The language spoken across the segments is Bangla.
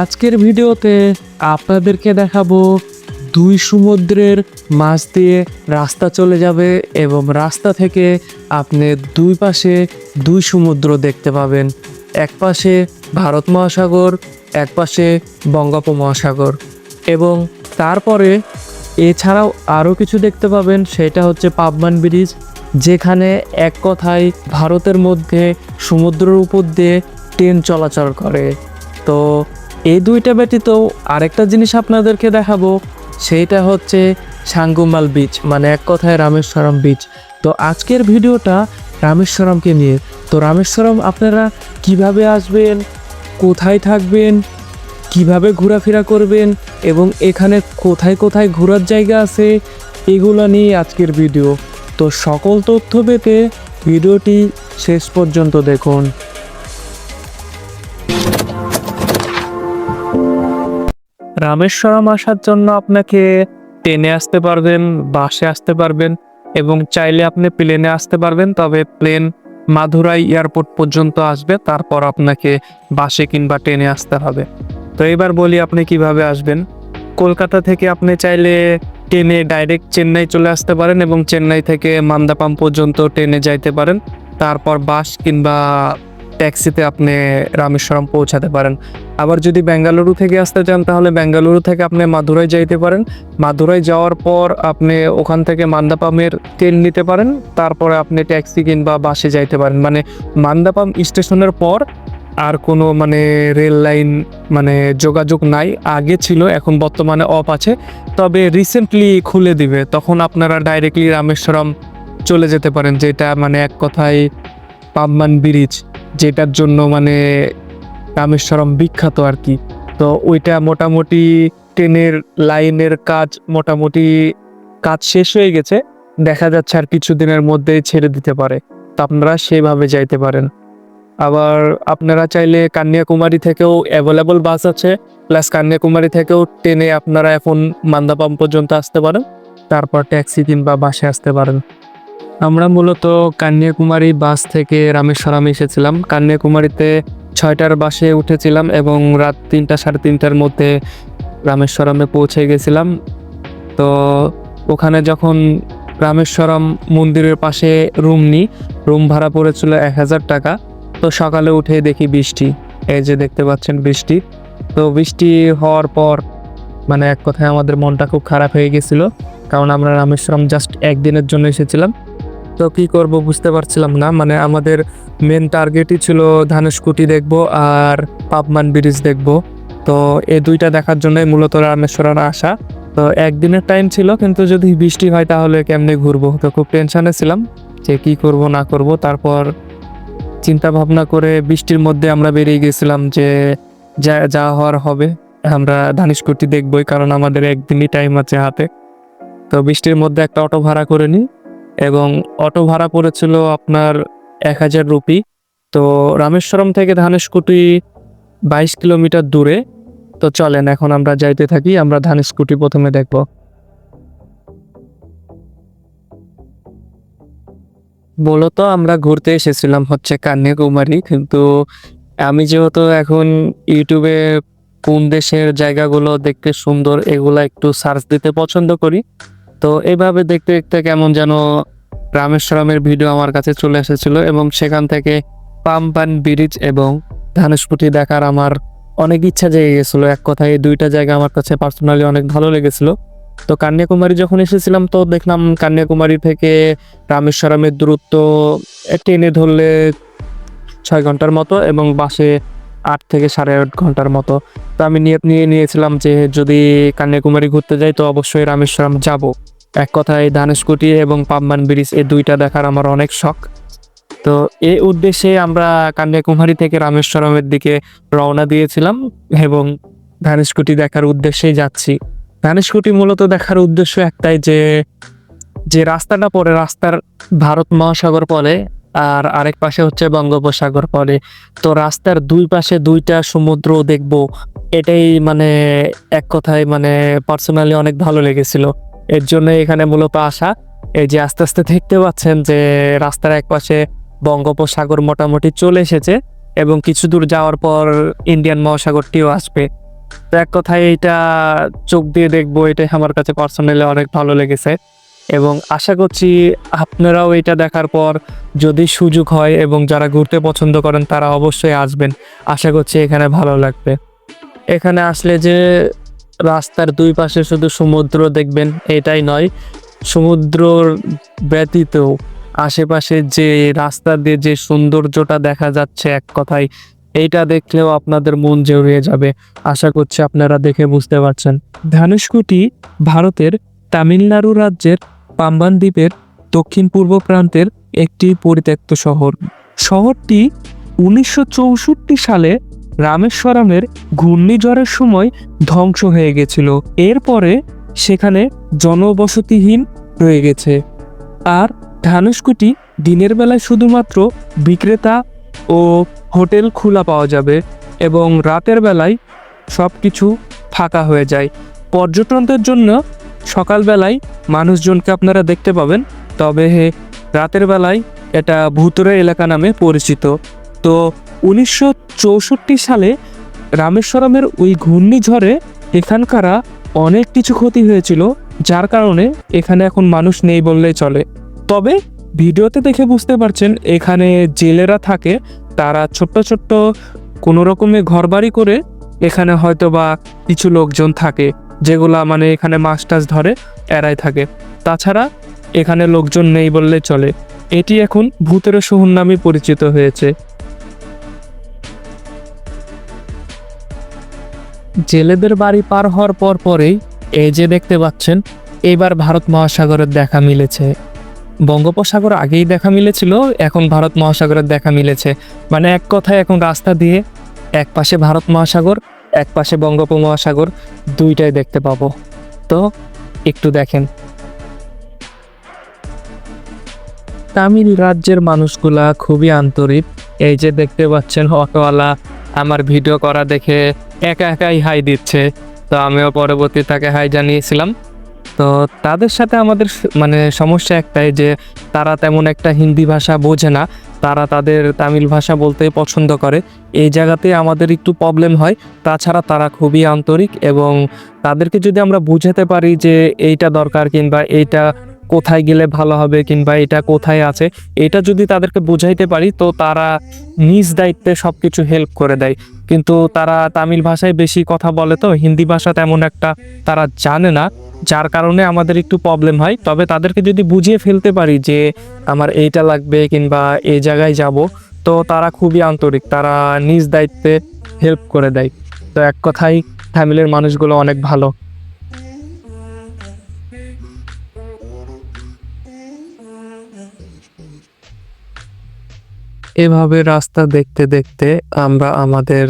আজকের ভিডিওতে আপনাদেরকে দেখাবো দুই সমুদ্রের মাঝ দিয়ে রাস্তা চলে যাবে এবং রাস্তা থেকে আপনি দুই পাশে দুই সমুদ্র দেখতে পাবেন। এক পাশে ভারত মহাসাগর, এক পাশে বঙ্গোপমহাসাগর এবং তারপরে এছাড়াও আরও কিছু দেখতে পাবেন, সেটা হচ্ছে পাবমান ব্রিজ, যেখানে এক কথায় ভারতের মধ্যে সমুদ্রের উপর দিয়ে ট্রেন চলাচল করে। তো এই দুইটা ব্যতীত আরেকটা জিনিস আপনাদেরকে দেখাবো, সেইটা হচ্ছে সাঙ্গুমাল বিচ মানে এক কথায় রামেশ্বরম বিচ তো আজকের ভিডিওটা রামেশ্বরমকে নিয়ে। তো রামেশ্বরম, আপনারা কীভাবে আসবেন, কোথায় থাকবেন, কীভাবে ঘোরাফেরা করবেন, এবং এখানে কোথায় কোথায় ঘোরার জায়গা আছে, এগুলো নিয়ে আজকের ভিডিও। তো সকল তথ্য পেতে ভিডিওটি শেষ পর্যন্ত দেখুন। রামেশ্বরম আসার জন্য আপনাকে ট্রেনে আসতে পারবেন, বাসে আসতে পারবেন এবং চাইলে আপনি প্লেনে আসতে পারবেন, তবে প্লেন মাধুরাই এয়ারপোর্ট পর্যন্ত আসবে, তারপর আপনাকে বাসে কিংবা ট্রেনে আসতে হবে। তো এবার বলি আপনি কীভাবে আসবেন। কলকাতা থেকে আপনি চাইলে ট্রেনে ডাইরেক্ট চেন্নাই চলে আসতে পারেন এবং চেন্নাই থেকে মান্দাপাম পর্যন্ত ট্রেনে যাইতে পারেন। তারপর বাস কিংবা ট্যাক্সিতে আপনি রামেশ্বরম পৌঁছাতে পারেন। আবার যদি বেঙ্গালুরু থেকে আসতে চান, তাহলে বেঙ্গালুরু থেকে আপনি মাদুরাই যাইতে পারেন। মাদুরাই যাওয়ার পর আপনি ওখান থেকে মান্দাপামের ট্রেন নিতে পারেন। তারপরে আপনি ট্যাক্সি কিংবা বাসে যাইতে পারেন। মানে মান্দাপাম স্টেশনের পর আর কোনো মানে রেল লাইন মানে যোগাযোগ নাই। আগে ছিল, এখন বর্তমানে অফ আছে। তবে রিসেন্টলি খুলে দিবে। তখন আপনারা ডাইরেক্টলি রামেশ্বরম চলে যেতে পারেন, যেটা মানে এক কথায় পাবমান ব্রিজ যেটার জন্য মানে রামেশ্বরম বিখ্যাত আর কি। তো ওইটা মোটামুটি ট্রেনের লাইনের কাজ মোটামুটি কাজ শেষ হয়ে গেছে। দেখা যাচ্ছে আর কিছুদিনের মধ্যেই ছেড়ে দিতে পারে। তো আপনারা সেভাবে যাইতে পারেন। আবার আপনারা চাইলে কন্যাকুমারী থেকেও অ্যাভেলেবল বাস আছে। প্লাস কন্যাকুমারী থেকেও ট্রেনে আপনারা এখন মান্দাপাম পর্যন্ত আসতে পারেন। তারপর ট্যাক্সি কিংবা বাসে আসতে পারেন। আমরা মূলত কন্যাকুমারী বাস থেকে রামেশ্বরম এসেছিলাম। কন্যাকুমারীতে ছয়টার বাসে উঠেছিলাম এবং রাত তিনটা, সাড়ে তিনটার মধ্যে রামেশ্বরমে পৌঁছে গেছিলাম। তো ওখানে যখন রামেশ্বরম মন্দিরের পাশে রুম নিই, রুম ভাড়া পড়েছিল এক হাজার টাকা। তো সকালে উঠে দেখি বৃষ্টি, এই যে দেখতে পাচ্ছেন বৃষ্টি। তো বৃষ্টি হওয়ার পর মানে এক কথায় আমাদের মনটা খুব খারাপ হয়ে গেছিল, কারণ আমরা রামেশ্বরম জাস্ট একদিনের জন্য এসেছিলাম। তো কি করব বুঝতে পারছিলাম না। মানে আমাদের মেন টার্গেটই ছিল ধানুষকুটি দেখব আর পাপমান ব্রিজ দেখব। তো এই দুইটা দেখার জন্যই মূলত রামেশ্বরম আসা। তো একদিনের টাইম ছিল, কিন্তু যদি বৃষ্টি হয় তাহলে কেমনে ঘুরবো? তো খুব টেনশানে ছিলাম যে কি করব, না করব। তারপর চিন্তা ভাবনা করে বৃষ্টির মধ্যে আমরা বেরিয়ে গেছিলাম যে যা হওয়ার হবে, আমরা ধানুষকুটি দেখবই, কারণ আমাদের একদিনই টাইম আছে হাতে। তো বৃষ্টির মধ্যে একটা অটো ভাড়া করে নিই। এবং অটো ভাড়া পড়েছিল আপনার এক হাজার রুপি। তো রামেশ্বরম থেকে ধানুষকুটি বাইশ কিলোমিটার দূরে। তো চলেন, এখন আমরা যাইতে থাকি, আমরা ধানুষকুটি প্রথমে দেখব। মূলত আমরা ঘুরতে এসেছিলাম হচ্ছে কন্যাকুমারী, কিন্তু আমি যেহেতু এখন ইউটিউবে কোন দেশের জায়গাগুলো দেখতে সুন্দর, এগুলা একটু সার্চ দিতে পছন্দ করি। তো এইভাবে দেখতে দেখতে কেমন যেন রামেশ্বরমের ভিডিও আমার কাছে চলে এসেছিল এবং সেখান থেকে পাম্পান ব্রিজ এবং ধানুষকুটি দেখার আমার অনেক ইচ্ছা জেগে গেছিল। এক কথায় দুইটা জায়গা আমার কাছে পার্সোনালি অনেক ভালো লেগেছিল। তো কন্যাকুমারী যখন এসেছিলাম তো দেখলাম কন্যাকুমারী থেকে রামেশ্বরমের দূরত্ব ট্রেনে ধরলে ছয় ঘণ্টার মতো এবং বাসে আট থেকে সাড়ে আট ঘণ্টার মতো। তো আমি নিয়ে নিয়েছিলাম যে যদি কন্যাকুমারী ঘুরতে যাই তো অবশ্যই রামেশ্বরম যাব। এক কথায় ধানুষকুটি এবং পাম্বান ব্রিজ এই দুইটা দেখার আমার অনেক শখ। তো এই উদ্দেশ্যে আমরা কন্যাকুমারী থেকে রামেশ্বরমের দিকে রওনা দিয়েছিলাম এবং ধানুষকুটি দেখার উদ্দেশ্যেই যাচ্ছি। ধানুষকুটি মূলত দেখার উদ্দেশ্য একটাই যে যে রাস্তাটা পড়ে রাস্তার ভারত মহাসাগর পড়ে আর আরেক পাশে হচ্ছে বঙ্গোপসাগর পড়ে তো রাস্তার দুই পাশে দুইটা সমুদ্র দেখব, এটাই মানে এক কথায় মানে পার্সোনালি অনেক ভালো লেগেছিল। এর জন্য এখানে মূলত আসা। এই যে আস্তে আস্তে দেখতে পাচ্ছেন যে রাস্তার এক পাশে বঙ্গোপসাগর মোটামুটি চলে এসেছে এবং কিছু দূর যাওয়ার পর ইন্ডিয়ান মহাসাগরটিও আসবে। তো এক কথায় এইটা চোখ দিয়ে দেখব, এটাই আমার কাছে পার্সোনালি অনেক ভালো লেগেছে। এবং আশা করছি আপনারাও এটা দেখার পর যদি সুযোগ হয় এবং যারা ঘুরতে পছন্দ করেন তারা অবশ্যই আসবেন। আশা করছি এখানে ভালো লাগবে। এখানে আসলে যে রাস্তার দুই পাশে শুধু সমুদ্র দেখবেন, এটাই নয়, সমুদ্রর ব্যতীত আশেপাশে যে রাস্তা দিয়ে যে সৌন্দর্যটা দেখা যাচ্ছে এক কথায়, এইটা দেখলেও আপনাদের মন জড়িয়ে যাবে। আশা করছি আপনারা দেখে বুঝতে পারছেন। ধানুষকুটি ভারতের তামিলনাড়ু রাজ্যের পাম্বান দ্বীপের দক্ষিণ পূর্ব প্রান্তের একটি পরিত্যক্ত শহর। শহরটি উনিশশো চৌষট্টি সালে রামেশ্বরমের ঘূর্ণিঝড়ের সময় ধ্বংস হয়ে গেছিল। এরপরে সেখানে জনবসতিহীন রয়ে গেছে। আর ধানুষকুটি দিনের বেলায় শুধুমাত্র বিক্রেতা ও হোটেল খোলা পাওয়া যাবে এবং রাতের বেলায় সব কিছু ফাঁকা হয়ে যায়। পর্যটনদের জন্য সকালবেলায় মানুষজনকে আপনারা দেখতে পাবেন, তবে রাতের বেলায় এটা ভূতরে এলাকা নামে পরিচিত। তো উনিশশো চৌষট্টি সালে রামেশ্বরমের ওই ঘূর্ণিঝড়ে এখানকারা অনেক কিছু ক্ষতি হয়েছিল, যার কারণে এখানে এখন মানুষ নেই বললেই চলে। তবে ভিডিওতে দেখে বুঝতে পারছেন, এখানে জেলেরা থাকে, তারা ছোট্ট ছোট্ট কোনো রকমে ঘরবাড়ি করে এখানে হয়তো বা কিছু লোকজন থাকে, যেগুলা মানে এখানে মাছ টাছ ধরে, এরাই থাকে। তাছাড়া এখানে লোকজন নেই বললে চলে। এটি এখন ভূতের শহর নামে পরিচিত হয়েছে। জেলেদের বাড়ি পার হওয়ার পর পরেই এই যে দেখতে পাচ্ছেন, এবার ভারত মহাসাগরের দেখা মিলেছে। বঙ্গোপসাগর আগেই দেখা মিলেছিল, এখন ভারত মহাসাগরের দেখা মিলেছে। মানে এক কথায় এখন রাস্তা দিয়ে এক পাশে ভারত মহাসাগর, এক পাশে বঙ্গোপমহাসাগর দুইটাই দেখতে পাবো। তো একটু দেখেন। তামিল রাজ্যের মানুষগুলা খুবই আন্তরিক। এই যে দেখতে পাচ্ছেন, অটোওয়ালা আমার ভিডিও করা দেখে একা একাই হাই দিচ্ছে। তো আমিও পরবর্তী তাকে হাই জানিয়েছিলাম। তো তাদের সাথে আমাদের মানে সমস্যা একটাই যে তারা তেমন একটা হিন্দি ভাষা বোঝে না। তারা তাদের তামিল ভাষা বলতে পছন্দ করে। এই জায়গাতে আমাদের একটু প্রবলেম হয়। তাছাড়া তারা খুবই আন্তরিক এবং তাদেরকে যদি আমরা বুঝাতে পারি যে এইটা দরকার কিংবা এইটা কোথায় গেলে ভালো হবে কিংবা এটা কোথায় আছে, এটা যদি তাদেরকে বুঝাইতে পারি, তো তারা নিজ দায়িত্বে সব কিছু হেল্প করে দেয়। কিন্তু তারা তামিল ভাষায় বেশি কথা বলে তো, হিন্দি ভাষা তেমন একটা তারা জানে না, যার কারণে আমাদের একটু প্রবলেম হয়। তবে তাদেরকে যদি বুঝিয়ে ফেলতে পারি যে আমার এইটা লাগবে কিংবা এই জায়গায় যাব, তো তারা খুবই আন্তরিক, তারা নিজ দায়িত্বে হেল্প করে দেয়। তো এক কথাই ফ্যামিলির মানুষগুলো অনেক ভালো। এভাবে রাস্তা দেখতে দেখতে আমরা আমাদের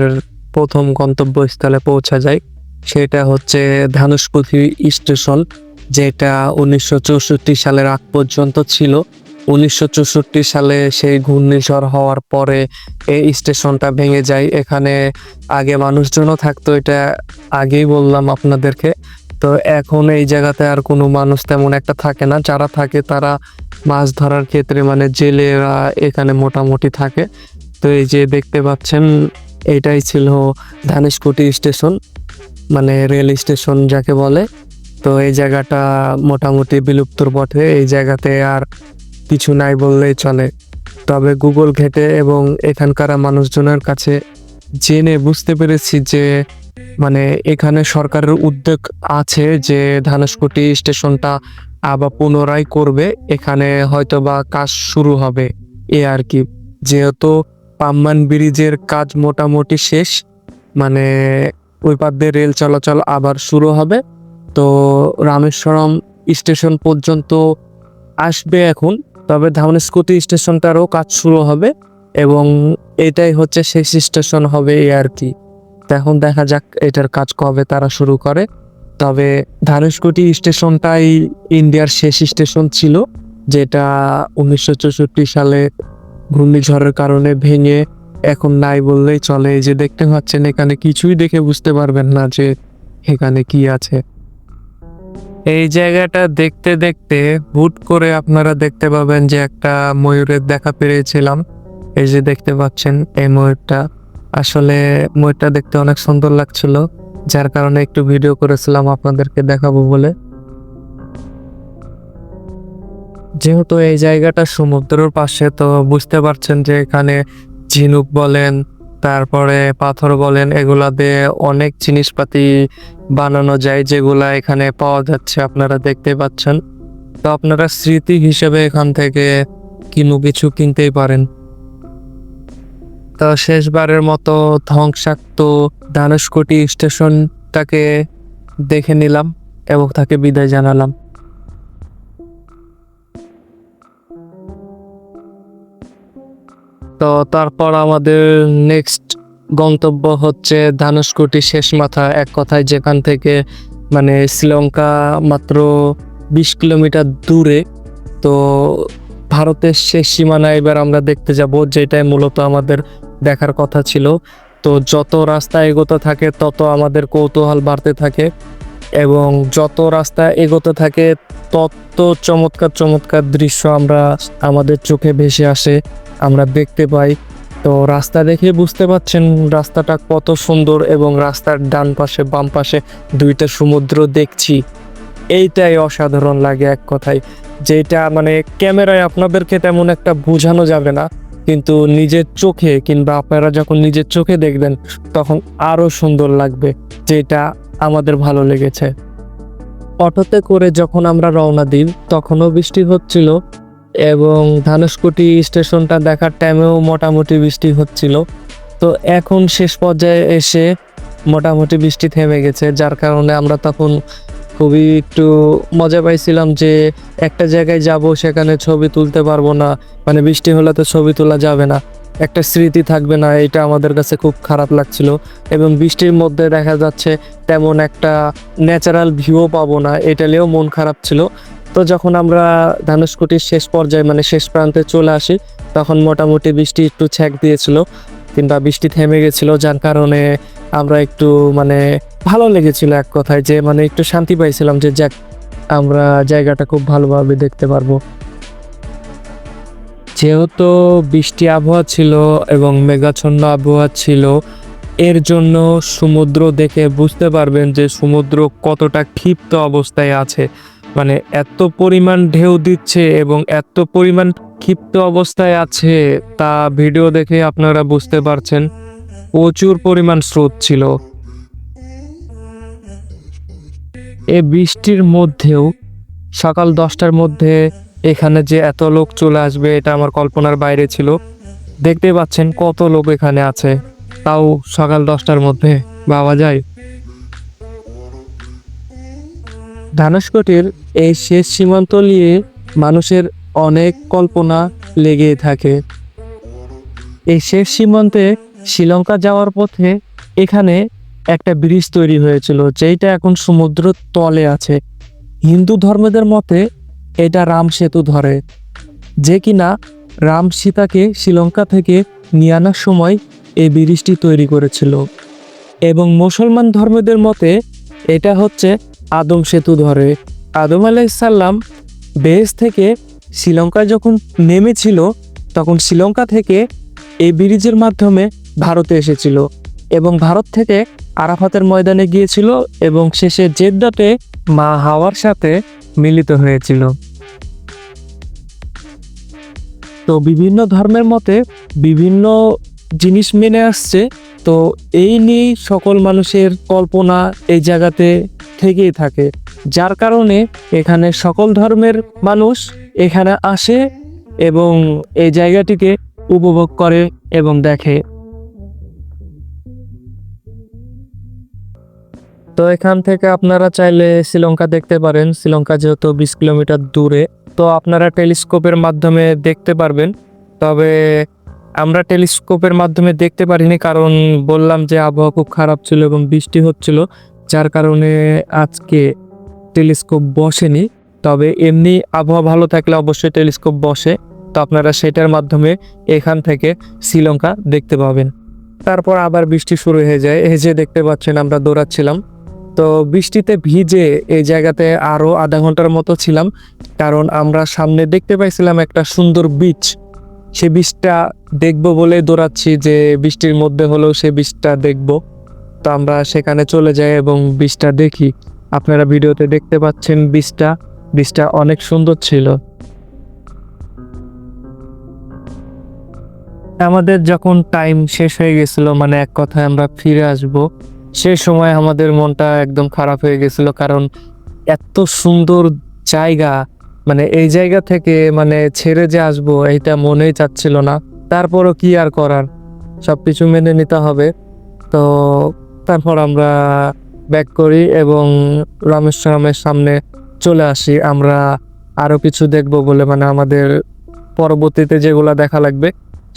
প্রথম গন্তব্যস্থলে পৌঁছা যাই। সেটা হচ্ছে ধানুষপথি স্টেশন, যেটা উনিশশো চৌষট্টি সালের আগ পর্যন্ত ছিল। উনিশশো চৌষট্টি সালে সেই ঘূর্ণিঝড় হওয়ার পরে এই স্টেশনটা ভেঙে যায়। এখানে আগে মানুষজনও থাকতো, এটা আগেই বললাম আপনাদেরকে। তো এখন এই জায়গাতে আর কোনো মানুষ তেমন একটা থাকে না। যারা থাকে তারা মাছ ধরার ক্ষেত্রে মানে জেলেরা এখানে মোটামুটি থাকে। তো এই যে দেখতে পাচ্ছেন, এটাই ছিল ধানেশকুটি স্টেশন মানে রেল স্টেশন যাকে বলে। তো এই জায়গাটা মোটামুটি বিলুপ্তর পথে, এই জায়গাতে আর কিছু নাই বললেই চলে। তবে গুগল ঘেটে এবং এখানকার মানুষজনের কাছে জেনে বুঝতে পেরেছি যে মানে এখানে সরকারের উদ্যোগ আছে যে ধানুষকুটি স্টেশনটা আবার পুনরায় করবে, এখানে হয়তো বা কাজ শুরু হবে, এ আর কি। যেহেতু পাম্বান ব্রিজের কাজ মোটামুটি শেষ মানে ওই পাশ দিয়ে রেল চলাচল আবার শুরু হবে, তো রামেশ্বরম স্টেশন পর্যন্ত আসবে এখন, তবে ধামনেস্কুটি স্টেশনটারও কাজ শুরু হবে। এবং এটাই হচ্ছে শেষ স্টেশন হবে এই আর কি। এখন দেখা যাক এটার কাজ কবে তারা শুরু করে। তবে ধানুষকুটি স্টেশনটাই ইন্ডিয়ার শেষ স্টেশন ছিল, যেটা উনিশশো চৌষট্টি সালে ঘূর্ণিঝড়ের কারণে ভেঙে এখন নাই বললেই চলে। এই যে দেখতে পাচ্ছেন, এখানে কিছুই দেখে বুঝতে পারবেন না যে এখানে কি আছে। এই জায়গাটা দেখতে দেখতে হুট করে আপনারা দেখতে পাবেন যে একটা ময়ূরের দেখা পেয়েছিলাম। এই যে দেখতে পাচ্ছেন, এই ময়ূরটা। আসলে ময়ূরটা দেখতে অনেক সুন্দর লাগছিল, যার কারণে একটু ভিডিও করেছিলাম আপনাদেরকে দেখাবো বলে। যেহেতু এই জায়গাটা সমুদ্রের পাশে, তো বুঝতে পারছেন যে এখানে ঝিনুক বলেন, তারপরে পাথর বলেন, এগুলা দিয়ে অনেক জিনিসপাতি বানানো যায়, যেগুলা এখানে পাওয়া যাচ্ছে, আপনারা দেখতে পাচ্ছেন। তো আপনারা স্মৃতি হিসেবে এখান থেকে কিনু কিছু কিনতেই পারেন। তো শেষবারের মতো ধ্বংসাক্ত ধানুষকোটি স্টেশনটাকে দেখে নিলাম এবং তাকে বিদায় জানালাম। তো তারপর আমাদের নেক্সট গন্তব্য হচ্ছে ধানুষকোটি শেষ মাথা, এক কথায় যেখান থেকে মানে শ্রীলঙ্কা মাত্র বিশ কিলোমিটার দূরে। তো ভারতের শেষ সীমানা এবার আমরা দেখতে যাব, যেটাই মূলত আমাদের দেখার কথা ছিল। তো যত রাস্তা এগোতে থাকে, তত আমাদের কৌতূহল বাড়তে থাকে এবং যত রাস্তা এগোতে থাকে, তত চমৎকার চমৎকার দৃশ্য আমরা, আমাদের চোখে ভেসে আসে, আমরা দেখতে পাই। তো রাস্তা দেখে বুঝতে পাচ্ছেন রাস্তাটা কত সুন্দর এবং রাস্তার ডান পাশে, বাম পাশে দুইটা সমুদ্র দেখছি। এইটাই অসাধারণ লাগে এক কথায়। যেটা মানে ক্যামেরায় আপনাদেরকে তেমন একটা বোঝানো যাবে না। কিন্তু নিজের চোখে কিংবা আপনারা যখন নিজের চোখে দেখবেন, তখন আরও সুন্দর লাগবে যেটা আমাদের ভালো লেগেছে। অটোতে করে যখন আমরা রওনা দিই, তখনও বৃষ্টি হচ্ছিল এবং ধানুষকুটি স্টেশনটা দেখার টাইমেও মোটামুটি বৃষ্টি হচ্ছিল। তো এখন শেষ পর্যায়ে এসে মোটামুটি বৃষ্টি থেমে গেছে, যার কারণে আমরা তখন খুবই একটু মজা পাইছিলাম যে একটা জায়গায় যাব, সেখানে ছবি তুলতে পারব না। মানে বৃষ্টি হলে তো ছবি তোলা যাবে না। একটা স্মৃতি থাকবে না, এটা আমাদের কাছে খুব খারাপ লাগছিল। এবং বৃষ্টির মধ্যে দেখা যাচ্ছে তেমন একটা ন্যাচারাল ভিউও পাবো না, এটা নিয়েও মন খারাপ ছিল। তো যখন আমরা ধানুষকুটির শেষ পর্যায়ে মানে শেষ প্রান্তে চলে আসি, তখন মোটামুটি বৃষ্টি একটু ছ্যাক দিয়েছিল, কিংবা বৃষ্টি থেমে গেছিল, যার কারণে আমরা একটু মানে ভালো লেগেছিল এক কথায় যে মানে একটু শান্তি পাইছিলাম যে যাক, আমরা জায়গাটা খুব ভালোভাবে দেখতে পারব। যেহেতু বৃষ্টি আবহাওয়া ছিল এবং মেঘাচ্ছন্ন আবহাওয়া ছিল, এর জন্য সমুদ্র দেখে বুঝতে পারবেন যে সমুদ্র কতটা ক্ষিপ্ত অবস্থায় আছে। মানে এত পরিমাণ ঢেউ দিচ্ছে এবং এত পরিমাণ ক্ষিপ্ত অবস্থায় আছে, তা ভিডিও দেখে আপনারা বুঝতে পারছেন। প্রচুর পরিমাণ স্রোত ছিল। এ বৃষ্টির মধ্যেও সকাল দশটার মধ্যে এখানে যে এত লোক চলে আসবে, এটা আমার কল্পনার বাইরে ছিল। দেখতে পাচ্ছেন কত লোক এখানে আছে। তাও সকাল দশটার মধ্যে, ভাবা যায়। ধানুষকোটির এই শেষ সীমান্ত নিয়ে মানুষের অনেক কল্পনা লেগে থাকে। এই শেষ সীমান্তে শ্রীলঙ্কা যাওয়ার পথে এখানে একটা ব্রিজ তৈরি হয়েছিল যেটা এখন সমুদ্র তলে আছে। হিন্দু ধর্মদের মতে এটা রাম সেতু ধরে, যে কিনা রাম সীতাকে শ্রীলঙ্কা থেকে নিয়ে আনার সময় এই ব্রিজটি তৈরি করেছিল। এবং মুসলমান ধর্মদের মতে এটা হচ্ছে আদম সেতু ধরে। আদম আলাইসাল্লাম বেস থেকে শ্রীলঙ্কায় যখন নেমেছিল, তখন শ্রীলঙ্কা থেকে এই ব্রিজের মাধ্যমে ভারতে এসেছিল এবং ভারত থেকে আরাফাতের ময়দানে গিয়েছিল এবং শেষে জেদ্দাতে মা হাওয়ার সাথে মিলিত হয়েছিল। তো বিভিন্ন ধর্মের মতে বিভিন্ন জিনিস মেনে আসছে। তো এই নিয়েই সকল মানুষের কল্পনা এই জায়গাতে থেকেই থাকে। যার কারণে এখানে সকল ধর্মের মানুষ এখানে আসে এবং এই জায়গাটিকে উপভোগ করে এবং দেখে। তো এখান থেকে আপনারা চাইলে শ্রীলঙ্কা দেখতে পারেন। শ্রীলঙ্কা যেহেতু বিশ কিলোমিটার দূরে, তো আপনারা টেলিস্কোপের মাধ্যমে দেখতে পারবেন। তবে আমরা টেলিস্কোপের মাধ্যমে দেখতে পারিনি, কারণ বললাম যে আবহাওয়া খুব খারাপ ছিল এবং বৃষ্টি হচ্ছিল, যার কারণে আজকে টেলিস্কোপ বসেনি। তবে এমনি আবহাওয়া ভালো থাকলে অবশ্যই টেলিস্কোপ বসে, তো আপনারা সেটার মাধ্যমে এখান থেকে শ্রীলঙ্কা দেখতে পাবেন। তারপর আবার বৃষ্টি শুরু হয়ে যায়। এই যে দেখতে পাচ্ছেন, আমরা দৌড়াচ্ছিলাম। তো বৃষ্টিতে ভিজে এই জায়গাতে আরও আধা ঘণ্টার মতো ছিলাম, কারণ আমরা সামনে দেখতে পাইছিলাম একটা সুন্দর বিচ সে বীজটা দেখব বলে দৌড়াচ্ছি যে বৃষ্টির মধ্যে হলেও সে বীজটা দেখব। তো আমরা সেখানে চলে যাই এবং বীজটা দেখি। আপনারা ভিডিওতে দেখতে পাচ্ছেন বীজটা বীজটা অনেক সুন্দর ছিল। আমাদের যখন টাইম শেষ হয়ে গেছিল মানে এক কথায় আমরা ফিরে আসব সে সময় আমাদের মনটা একদম খারাপ হয়ে গেছিল, কারণ এত সুন্দর জায়গা মানে এই জায়গা থেকে মানে ছেড়ে যে আসব এইটা মনেই চাচ্ছিল না। তারপরও কি আর করার? সব কিছু মেনে নিতে হবে। তো তারপর আমরা ব্যাক করি এবং রামেশ্বরমের সামনে চলে আসি। আমরা আরও কিছু দেখব বলে মানে আমাদের পরবর্তীতে যেগুলা দেখা লাগবে,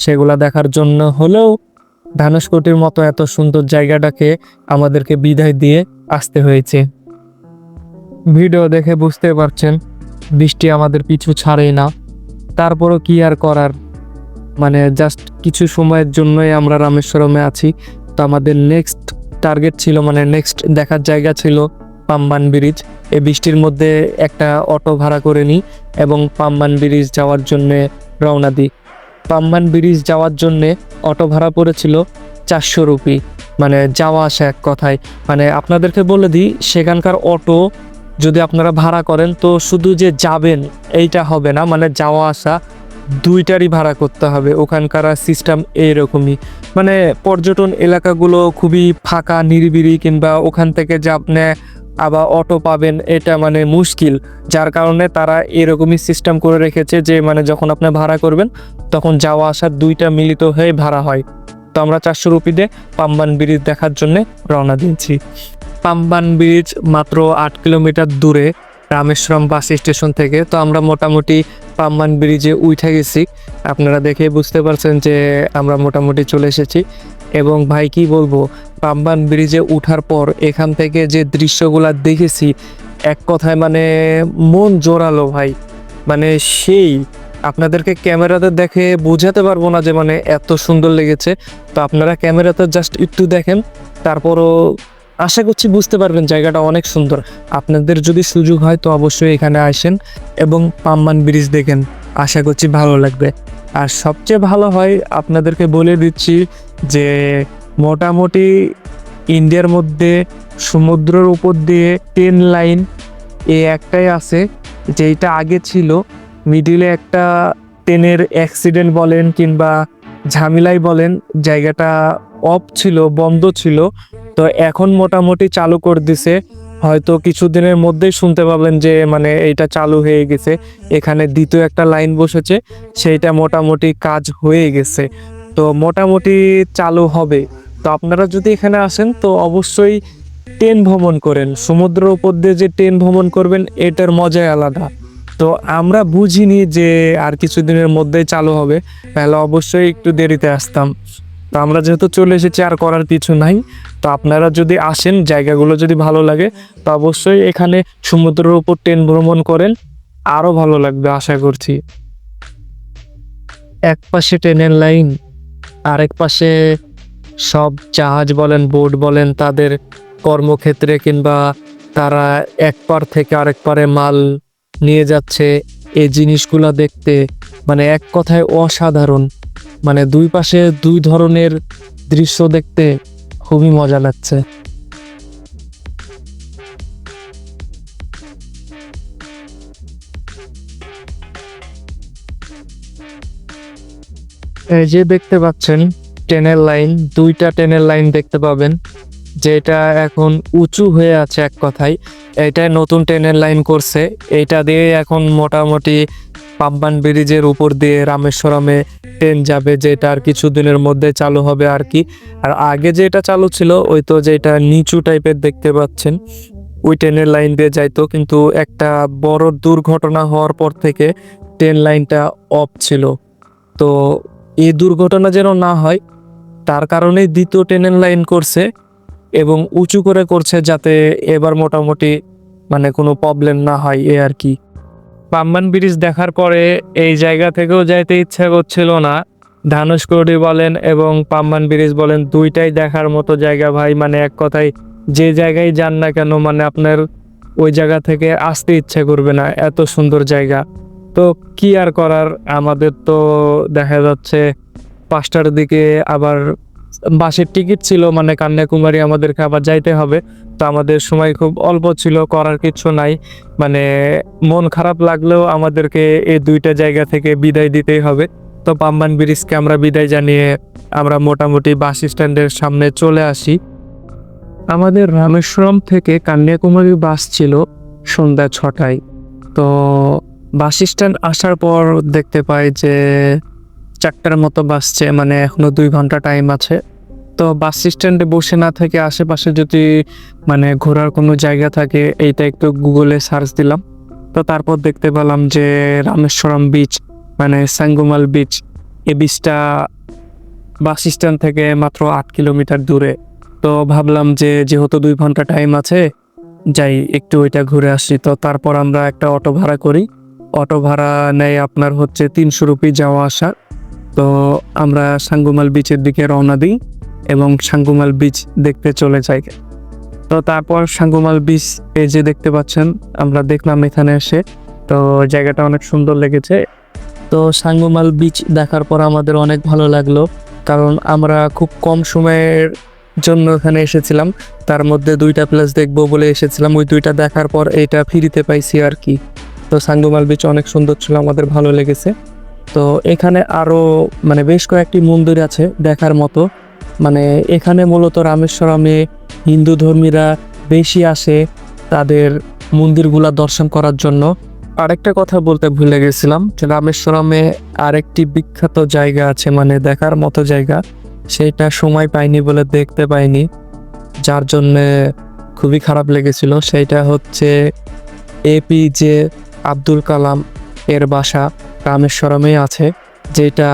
সেগুলা দেখার জন্য হলেও ধানুষকোটির মতো এত সুন্দর জায়গাটাকে আমাদেরকে বিদায় দিয়ে আসতে হয়েছে। ভিডিও দেখে বুঝতে পারছেন, বৃষ্টি আমাদের পিছু ছাড়েই না। তারপরও কি আর করার? মানে জাস্ট কিছু সময়ের জন্যই আমরা রামেশ্বরমে আছি। তো আমাদের নেক্সট টার্গেট ছিল মানে নেক্সট দেখার জায়গা ছিল পাম্বান ব্রিজ। এই বৃষ্টির মধ্যে একটা অটো ভাড়া করে নিই এবং পাম্বান ব্রিজ যাওয়ার জন্যে রওনা দিই। পাম্বান ব্রিজ যাওয়ার জন্যে অটো ভাড়া পড়েছিল চারশো রুপি। মানে যাওয়া আসা এক কথায়। মানে আপনাদেরকে বলে দিই, সেখানকার অটো যদি আপনারা ভাড়া করেন, তো শুধু যে যাবেন, এইটা হবে না। মানে যাওয়া আসা দুইটারই ভাড়া করতে হবে। ওখানকার সিস্টেম এইরকমই। মানে পর্যটন এলাকাগুলো খুবই ফাঁকা, নিরিবিলি, কিংবা ওখান থেকে যে আপনি আবার অটো পাবেন, এটা মানে মুশকিল। যার কারণে তারা এরকমই সিস্টেম করে রেখেছে যে মানে যখন আপনি ভাড়া করবেন, তখন যাওয়া আসার দুইটা মিলিত হয়ে ভাড়া হয়। তো আমরা চারশো রুপি দিয়ে পাম্বান ব্রিজ দেখার জন্য রওনা দিয়েছি। পাম্বান ব্রিজ মাত্র আট কিলোমিটার দূরে রামেশ্বরম বাস স্টেশন থেকে। তো আমরা মোটামুটি পাম্বান ব্রিজে উঠে গেছি। আপনারা দেখে বুঝতে পারছেন যে আমরা মোটামুটি চলে এসেছি। এবং ভাই, কি বলব পাম্বান ব্রিজে উঠার পর এখান থেকে যে দৃশ্যগুলা দেখেছি, এক কথায় মানে মন জোরালো ভাই। মানে সেই, আপনাদেরকে ক্যামেরাতে দেখে বোঝাতে পারব না যে মানে এত সুন্দর লেগেছে। তো আপনারা ক্যামেরাতে জাস্ট একটু দেখেন, তারপরও আশা করছি বুঝতে পারবেন জায়গাটা অনেক সুন্দর। আপনাদের যদি সুযোগ হয় তো অবশ্যই এখানে আসেন এবং পাম্বান ব্রিজ দেখেন। আশা করছি ভালো লাগবে। আর সবচেয়ে ভালো হয়, আপনাদেরকে বলে দিচ্ছি যে মোটামুটি ইন্ডিয়ার মধ্যে সমুদ্রের উপর দিয়ে ট্রেন লাইন এ একটাই আছে যেটা আগে ছিল। মিডিলে একটা ট্রেনের অ্যাক্সিডেন্ট বলেন কিংবা ঝামেলাই বলেন, জায়গাটা অফ ছিল, বন্ধ ছিল। তো এখন মোটামুটি চালু করে দিছে। হয়তো কিছুদিনের মধ্যেই শুনতে পাবেন যে মানে এইটা চালু হয়ে গেছে। এখানে দ্বিতীয় একটা লাইন বসেছে, সেইটা মোটামুটি কাজ হয়ে গেছে। তো মোটামুটি চালু হবে। তো আপনারা যদি এখানে আসেন, তো অবশ্যই ট্রেন ভ্রমণ করেন। সমুদ্রের উপর দিয়ে যে ট্রেন ভ্রমণ করবেন, এটার মজাই আলাদা। তো আমরা বুঝিনি যে আর কিছুদিনের মধ্যেই চালু হবে। তাহলে অবশ্যই একটু দেরিতে আসতাম। তো আমরা যেহেতু চলে এসেছি, আর করার কিছু নাই। তো আপনারা যদি আসেন, জায়গাগুলো যদি ভালো লাগে, তো অবশ্যই এখানে সমুদ্রের উপর ট্রেন ভ্রমণ করেন। আরও ভালো লাগবে, আশা করছি। এক পাশে ট্রেনের লাইন, আরেক পাশে সব জাহাজ বলেন, বোট বলেন, তাদের কর্মক্ষেত্রে কিংবা তারা এক পার থেকে আরেক পারে মাল নিয়ে যাচ্ছে। এই জিনিসগুলো দেখতে মানে এক কথায় অসাধারণ। মানে দুই পাশে দুই ধরনের দৃশ্য দেখতে খুবই মজা লাগছে। এই যে দেখতে পাচ্ছেন, ট্রেনের লাইন, দুইটা ট্রেনের লাইন দেখতে পাবেন, যেটা এখন উঁচু হয়ে আছে এক কথায়। এটা নতুন ট্রেনের লাইন করছে, এটা দিয়ে এখন মোটামুটি পাম্বান ব্রিজের উপর দিয়ে রামেশ্বরমে ট্রেন যাবে, যেটা আর কিছুদিনের মধ্যে চালু হবে আর কি। আর আগে যেটা চালু ছিল, ওই তো যেটা নিচু টাইপের দেখতে পাচ্ছেন, ওই ট্রেনের লাইন দিয়ে যাইতো। কিন্তু একটা বড় দুর্ঘটনা হওয়ার পর থেকে ট্রেন লাইনটা অফ ছিল। তো এই দুর্ঘটনা যেন না হয়, তার কারণেই দ্বিতীয় ট্রেনের লাইন করছে এবং উঁচু করে করছে যাতে এবার মোটামুটি মানে কোনো প্রবলেম না হয় এ আর কি। পাম্বান ব্রিজ দেখার পরে এই জায়গা থেকেও যাইতে ইচ্ছা করছিল না। ধানুষকোটি বলেন এবং পাম্বান ব্রিজ বলেন, দুইটাই দেখার মতো জায়গা ভাই। মানে এক কথায়, যে জায়গায় যান না কেন মানে আপনার ওই জায়গা থেকে আসতে ইচ্ছে করবে না। এত সুন্দর জায়গা। তো কি আর করার? আমাদের তো দেখা যাচ্ছে, পাঁচটার দিকে আবার বাসের টিকিট ছিল মানে কন্যাকুমারী আমাদেরকে আবার যাইতে হবে। তো আমাদের সময় খুব অল্প ছিল, করার কিছু নাই। মানে মন খারাপ লাগলেও আমাদেরকে এই দুইটা জায়গা থেকে বিদায় দিতেই হবে। তো পাম্বান ব্রিজকে আমরা বিদায় জানিয়ে আমরা মোটামুটি বাস স্ট্যান্ডের সামনে চলে আসি। আমাদের রামেশ্বরম থেকে কন্যাকুমারী বাস ছিল সন্ধ্যা ছটায়। তো বাস স্ট্যান্ড আসার পর দেখতে পাই যে চারটার মতো বাসছে মানে এখনও দুই ঘণ্টা টাইম আছে। তো বাস স্ট্যান্ডে বসে না থেকে আশেপাশে যদি মানে ঘোরার কোনো জায়গা থাকে, এইটা একটু গুগলে সার্চ দিলাম। তো তারপর দেখতে পেলাম যে রামেশ্বরম বিচ মানে সাঙ্গুমাল বিচ এ বিচটা বাস স্ট্যান্ড থেকে মাত্র আট কিলোমিটার দূরে। তো ভাবলাম যে যেহেতু দুই ঘণ্টা টাইম আছে, যাই একটু ওইটা ঘুরে আসি। তো তারপর আমরা একটা অটো ভাড়া করি। অটো ভাড়া নেয় আপনার হচ্ছে তিনশো রুপি যাওয়া আসা তো আমরা সাঙ্গুমাল বিচের দিকে রওনা দিই। এবং সাঙ্গুমাল বিচ দেখতে চলে যাই। তো তারপর সাঙ্গুমাল বিচ এই যে দেখতে পাচ্ছেন, আমরা দেখলাম এখানে এসে। তো জায়গাটা অনেক সুন্দর লেগেছে। তো সাঙ্গুমাল বিচ দেখার পর আমাদের অনেক ভালো লাগল, কারণ আমরা খুব কম সময়ের জন্য এখানে এসেছিলাম। তার মধ্যে দুইটা প্লেস দেখব বলে এসেছিলাম। ওই দুইটা দেখার পর এটা ফ্রিতে পাইছি আর কি। তো সাঙ্গুমাল বিচ অনেক সুন্দর ছিল, আমাদের ভালো লেগেছে। তো এখানে আরও মানে বেশ কয়েকটি মন্দির আছে দেখার মতো। মানে এখানে মূলত রামেশ্বরমে হিন্দু ধর্মীরা বেশি আসে তাদের মন্দিরগুলা দর্শন করার জন্য। আরেকটা কথা বলতে ভুলে গেছিলাম যে রামেশ্বরমে আরেকটি বিখ্যাত জায়গা আছে মানে দেখার মতো জায়গা। সেটা সময় পাইনি বলে দেখতে পাইনি, যার জন্যে খুবই খারাপ লেগেছিল। সেইটা হচ্ছে এপিজে আব্দুল কালাম এর বাসা রামেশ্বরমে আছে, যেটা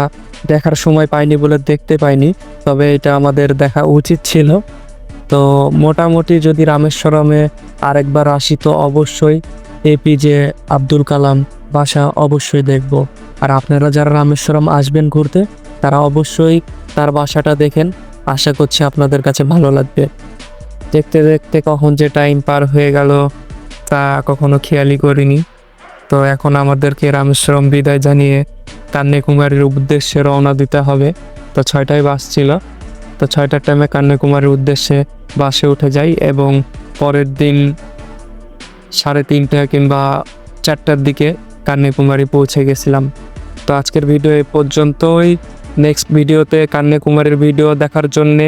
দেখার সময় পাইনি বলে দেখতে পাইনি। তবে এটা আমাদের দেখা উচিত ছিল। তো মোটামুটি যদি রামেশ্বরমে আরেকবার আসি, তো অবশ্যই এপিজে আব্দুল কালাম বাসা অবশ্যই দেখব। আর আপনারা যারা রামেশ্বরম আসবেন ঘুরতে, তারা অবশ্যই তার বাসাটা দেখেন। আশা করছি আপনাদের কাছে ভালো লাগবে। দেখতে দেখতে কখন যে টাইম পার হয়ে গেল, তা কখনো খেয়ালই করিনি। তো এখন আমাদেরকে রামেশ্বরম বিদায় জানিয়ে কন্যাকুমারীর উদ্দেশ্যে রওনা দিতে হবে। তো ছয়টায় বাস ছিল। তো ছয়টার টাইমে কন্যাকুমারীর উদ্দেশ্যে বাসে উঠে যাই এবং পরের দিন সাড়ে তিনটা কিংবা চারটার দিকে কন্যাকুমারী পৌঁছে গেছিলাম। তো আজকের ভিডিও এ পর্যন্তই। নেক্সট ভিডিওতে কন্যাকুমারীর ভিডিও দেখার জন্যে